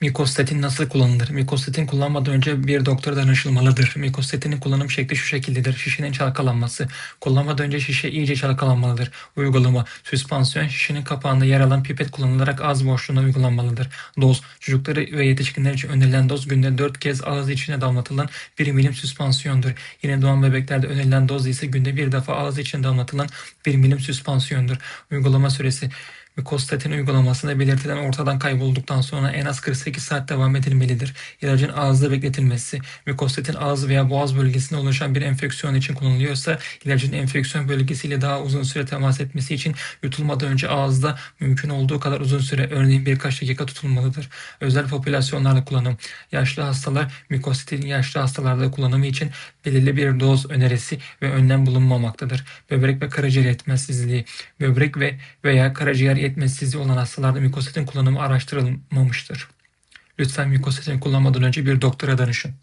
Mikostatin nasıl kullanılır? Mikostatin kullanmadan önce bir doktora danışılmalıdır. Mikostatinin kullanım şekli şu şekildedir. Şişenin çalkalanması. Kullanmadan önce şişe iyice çalkalanmalıdır. Uygulama. Süspansiyon şişenin kapağında yer alan pipet kullanılarak ağız boşluğuna uygulanmalıdır. Doz. Çocukları ve yetişkinler için önerilen doz günde 4 kez ağız içine damlatılan 1 milim süspansiyondur. Yine doğan bebeklerde önerilen doz ise günde bir defa ağız içine damlatılan 1 milim süspansiyondur. Uygulama süresi. Mikostatin uygulamasında belirtilen ortadan kaybolduktan sonra en az 48 saat devam edilmelidir. İlacın ağızda bekletilmesi. Mikostatin ağız veya boğaz bölgesinde oluşan bir enfeksiyon için kullanılıyorsa ilacın enfeksiyon bölgesiyle daha uzun süre temas etmesi için yutulmadan önce ağızda mümkün olduğu kadar uzun süre örneğin birkaç dakika tutulmalıdır. Özel popülasyonlarda kullanım. Yaşlı hastalar mikostatin yaşlı hastalarda kullanımı için belirli bir doz önerisi ve önlem bulunmamaktadır. Böbrek ve karaciğer yetmezsizliği. Böbrek ve veya karaciğer yetmezsizliği olan hastalarda mikostatin kullanımı araştırılmamıştır. Lütfen mikostatin kullanmadan önce bir doktora danışın.